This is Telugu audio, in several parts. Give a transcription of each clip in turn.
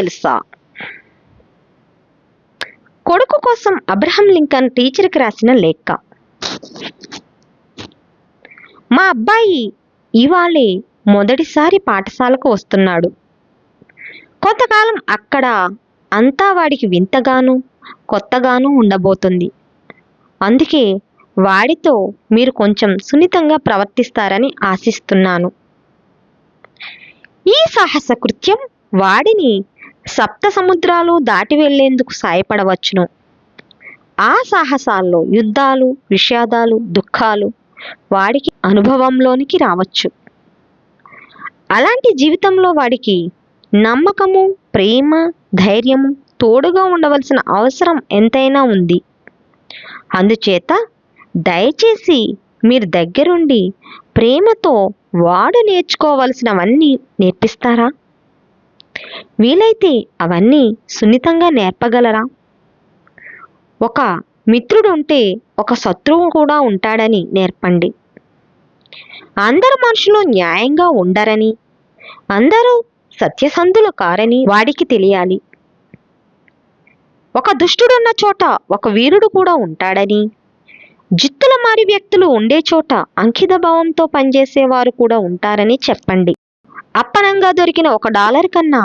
తెలుసా? కొడుకు కోసం అబ్రహం లింకన్ టీచర్కి రాసిన లేఖ. మా అబ్బాయి ఇవాళే మొదటిసారి పాఠశాలకు వస్తున్నాడు. కొంతకాలం అక్కడ అంతా వాడికి వింతగాను కొత్తగాను ఉండబోతుంది. అందుకే వాడితో మీరు కొంచెం సున్నితంగా ప్రవర్తిస్తారని ఆశిస్తున్నాను. ఈ సాహస కృత్యం వాడిని సప్త సముద్రాలు దాటి వెళ్ళేందుకు సాయపడవచ్చును. ఆ సాహసాల్లో యుద్ధాలు విషాదాలు దుఃఖాలు వాడికి అనుభవంలోనికి రావచ్చు. అలాంటి జీవితంలో వాడికి నమ్మకము ప్రేమ ధైర్యము తోడుగా ఉండవలసిన అవసరం ఎంతైనా ఉంది. అందుచేత దయచేసి మీరు దగ్గరుండి ప్రేమతో వాడు నేర్చుకోవలసినవన్నీ నేర్పిస్తారా? వీలైతే అవన్నీ సున్నితంగా నేర్పగలరా? ఒక మిత్రుడు ఉంటే ఒక శత్రువు కూడా ఉంటాడని నేర్పండి. అందరు మనుషులు న్యాయంగా ఉండరని అందరూ సత్యసంధులు కారని వాడికి తెలియాలి. ఒక దుష్టుడున్న చోట ఒక వీరుడు కూడా ఉంటాడని జిత్తుల మారి వ్యక్తులు ఉండే చోట అంకిత భావంతో పనిచేసేవారు కూడా ఉంటారని చెప్పండి. అప్పనంగా దొరికిన ఒక డాలర్ కన్నా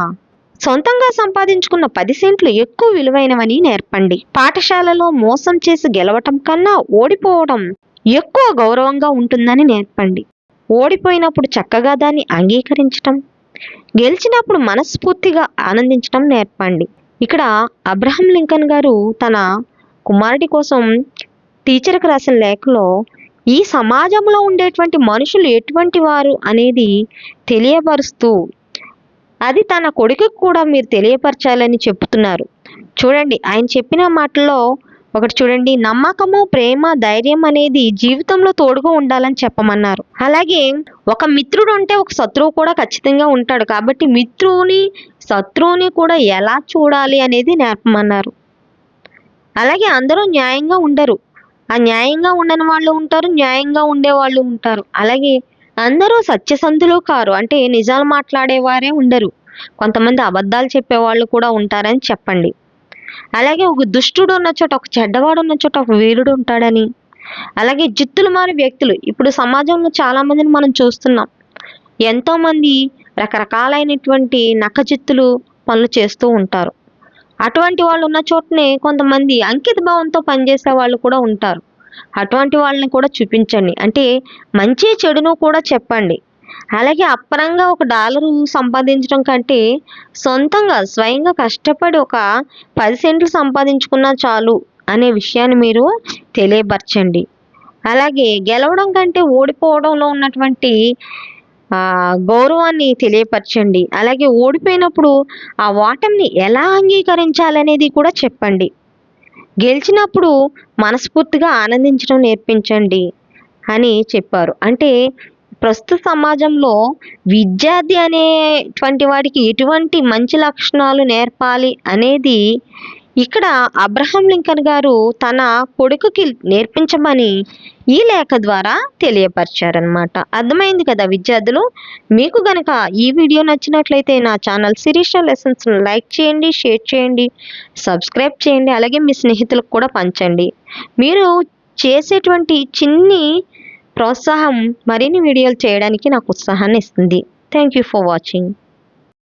సొంతంగా సంపాదించుకున్న పది సెంట్లు ఎక్కువ విలువైనవని నేర్పండి. పాఠశాలలో మోసం చేసి గెలవటం కన్నా ఓడిపోవడం ఎక్కువ గౌరవంగా ఉంటుందని నేర్పండి. ఓడిపోయినప్పుడు చక్కగా దాన్ని అంగీకరించటం గెలిచినప్పుడు మనస్ఫూర్తిగా ఆనందించడం నేర్పండి. ఇక్కడ అబ్రహం లింకన్ గారు తన కుమారుడి కోసం టీచర్కి రాసిన లేఖలో ఈ సమాజంలో ఉండేటువంటి మనుషులు ఎటువంటి వారు అనేది తెలియపరుస్తూ అది తన కొడుకుకి కూడా మీరు తెలియపరచాలని చెప్తున్నారు. చూడండి ఆయన చెప్పిన మాటల్లో ఒకటి చూడండి నమ్మకము ప్రేమ ధైర్యం అనేది జీవితంలో తోడుగా ఉండాలని చెప్పమన్నారు. అలాగే ఒక మిత్రుడు ఉంటే ఒక శత్రువు కూడా ఖచ్చితంగా ఉంటాడు. కాబట్టి మిత్రువుని శత్రువుని కూడా ఎలా చూడాలి అనేది నేర్పమన్నారు. అలాగే అందరూ న్యాయంగా ఉండరు. ఆ న్యాయంగా ఉండని వాళ్ళు ఉంటారు న్యాయంగా ఉండే వాళ్ళు ఉంటారు. అలాగే అందరూ సత్యసంధులు కారు. అంటే నిజాలు మాట్లాడేవారే ఉండరు. కొంతమంది అబద్ధాలు చెప్పేవాళ్ళు కూడా ఉంటారని చెప్పండి. అలాగే ఒక దుష్టుడు ఉన్న చోట ఒక చెడ్డవాడు ఉన్న చోట ఒక వీరుడు ఉంటాడని. అలాగే జిత్తులు మారి వ్యక్తులు. ఇప్పుడు సమాజంలో చాలా మందిని మనం చూస్తున్నాం. ఎంతో మంది రకరకాలైనటువంటి నక్కజిత్తులు పనులు చేస్తూ ఉంటారు. అటువంటి వాళ్ళు ఉన్న చోటనే కొంతమంది అంకిత భావంతో పనిచేసే వాళ్ళు కూడా ఉంటారు. అటువంటి వాళ్ళని కూడా చూపించండి. అంటే మంచి చెడును కూడా చెప్పండి. అలాగే అప్పరంగా ఒక డాలరు సంపాదించడం కంటే సొంతంగా స్వయంగా కష్టపడి ఒక పది సెంట్లు సంపాదించుకున్నా చాలు అనే విషయాన్ని మీరు తెలియపరచండి. అలాగే గెలవడం కంటే ఓడిపోవడంలో ఉన్నటువంటి గౌరవాన్ని తెలియపరచండి. అలాగే ఓడిపోయినప్పుడు ఆ ఓటమిని ఎలా అంగీకరించాలనేది కూడా చెప్పండి. గెలిచినప్పుడు మనస్ఫూర్తిగా ఆనందించడం నేర్పించండి అని చెప్పారు. అంటే ప్రస్తుత సమాజంలో విద్యార్థి అనేటువంటి వాడికి ఎటువంటి మంచి లక్షణాలు నేర్పాలి అనేది ఇక్కడ అబ్రహం లింకన్ గారు తన కొడుకుకి నేర్పించమని ఈ లేఖ ద్వారా తెలియపరిచారనమాట అర్థమైంది కదా విద్యార్థులు? మీకు గనక ఈ వీడియో నచ్చినట్లయితే నా ఛానల్ శిరీష లెసన్స్ను లైక్ చేయండి షేర్ చేయండి సబ్స్క్రైబ్ చేయండి అలాగే మీ స్నేహితులకు కూడా పంచండి. మీరు చేసేటువంటి చిన్ని ప్రోత్సాహం మరిన్ని వీడియోలు చేయడానికి నాకు ఉత్సాహాన్ని ఇస్తుంది. Thank you for watching